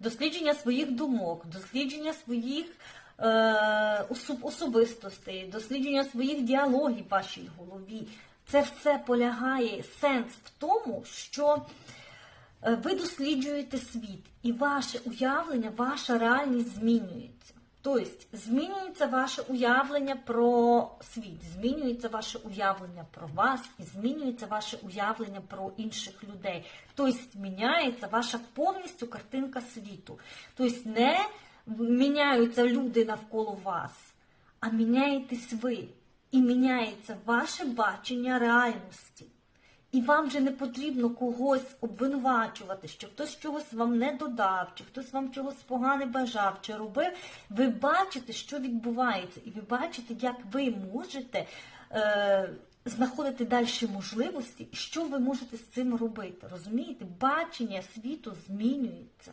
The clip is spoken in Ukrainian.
дослідження своїх думок, дослідження своїх е, особ- особистостей, дослідження своїх діалогів в вашій голові. Це все полягає сенс в тому, що е, ви досліджуєте світ, і ваше уявлення, ваша реальність змінюється. Тобто змінюється ваше уявлення про світ, змінюється ваше уявлення про вас і змінюється ваше уявлення про інших людей. Тобто міняється ваша повністю картинка світу. Тобто не міняються люди навколо вас, а міняєтесь ви. І міняється ваше бачення реальності. І вам вже не потрібно когось обвинувачувати, що хтось чогось вам не додав, чи хтось вам чогось погане бажав, чи робив. Ви бачите, що відбувається, і ви бачите, як ви можете е, знаходити далі можливості, і що ви можете з цим робити. Розумієте? Бачення світу змінюється.